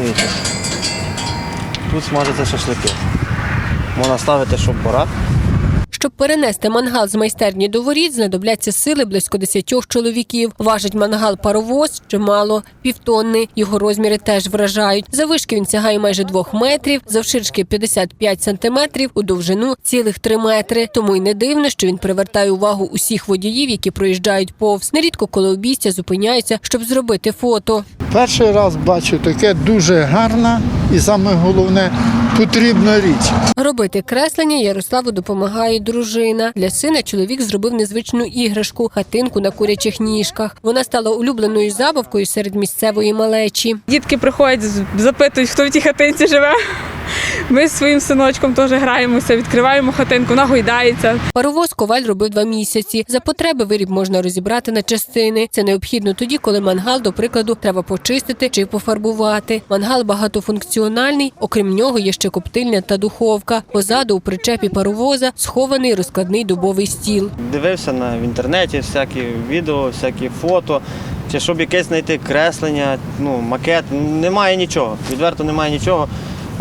Дивіться. Тут смажаться шашлики. Можна ставити, щоб борат. Щоб перенести мангал з майстерні до воріт, знадобляться сили близько 10 чоловіків. Важить мангал паровоз чимало, півтонни. Його розміри теж вражають. Завишки він сягає майже двох метрів, завширшки 55 сантиметрів, у довжину цілих 3 метри. Тому й не дивно, що він привертає увагу усіх водіїв, які проїжджають повз. Нерідко коло обійстя зупиняються, щоб зробити фото. Перший раз бачу таке дуже гарна і саме головне потрібна річ. Робити креслення Ярославу допомагає дружина. Для сина чоловік зробив незвичну іграшку хатинку на курячих ніжках. Вона стала улюбленою забавкою серед місцевої малечі. Дітки приходять, з- запитують, хто в тій хатинці живе. Ми з своїм синочком теж граємося, відкриваємо хатинку, вона гойдається. Паровоз коваль робив два місяці. За потреби виріб можна розібрати на частини. Це необхідно тоді, коли мангал, до прикладу, треба почистити чи пофарбувати. Мангал багатофункціональний. Окрім нього є ще коптильня та духовка. Позаду у причепі паровоза схований розкладний дубовий стіл. Дивився на в інтернеті всякі відео, всякі фото. Чи щоб якесь знайти креслення, ну, макет. Немає нічого. Відверто немає нічого.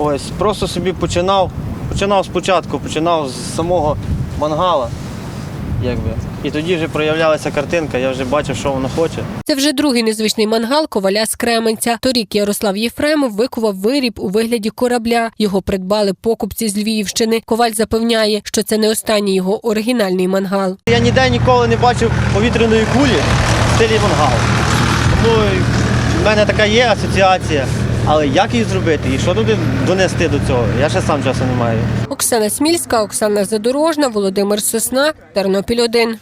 Ось просто собі починав. Починав спочатку, починав з самого мангала. Якби. І тоді вже проявлялася картинка, я вже бачив, що воно хоче. Це вже другий незвичний мангал коваля з Кременця. Торік Ярослав Єфремов викував виріб у вигляді корабля. Його придбали покупці з Львівщини. Коваль запевняє, що це не останній його оригінальний мангал. Я ніде ніколи не бачив повітряної кулі в стилі мангал. Тому в мене така є асоціація. Але як її зробити і що туди донести до цього? Я ще сам часу не маю. Оксана Смільська, Оксана Задорожна, Володимир Сосна, Тернопіль 1.